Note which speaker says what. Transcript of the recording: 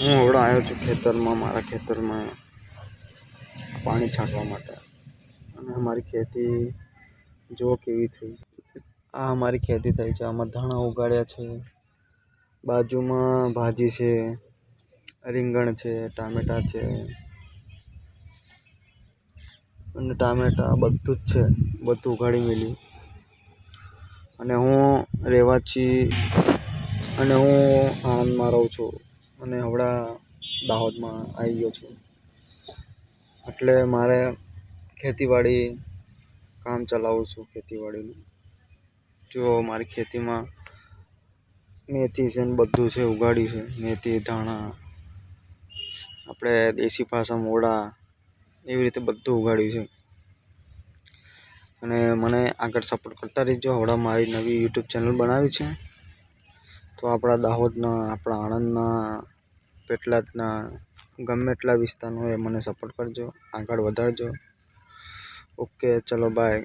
Speaker 1: હું હવડા આવ્યો છું ખેતરમાં, મારા ખેતરમાં પાણી છાંટવા માટે. અને અમારી ખેતી જો કેવી થઈ. આ અમારી ખેતી થઈ છે. આમાં ધાણા ઉગાડ્યા છે. બાજુમાં ભાજી છે, રીંગણ છે, ટામેટાં છે. અને ટામેટાં બધું જ છે. બધું ઉગાડી મેલ્યું અને હું રહેવાથી અને હું આણંદમાં રહું છું. અને હવડા દાહોદમાં આવી ગયો છું. એટલે મારે ખેતીવાડી કામ ચલાવું છું, ખેતીવાડીનું. જો મારી ખેતીમાં મેથી છે ને બધું છે, ઉગાડ્યું છે. મેથી, ધાણા, આપણે દેશી પાસા, મોડા, એવી રીતે બધું ઉગાડ્યું છે. અને મને આગળ સપોર્ટ કરતા રહેજો. હવડા મારી નવી યુટ્યુબ ચેનલ બનાવી છે. તો આપણા દાહોદના, આપણા આણંદના, પેટલાદના ગમે એટલા વિસ્તારનો હોય એ મને સપોર્ટ કરજો, આગળ વધારજો. ઓકે ચલો બાય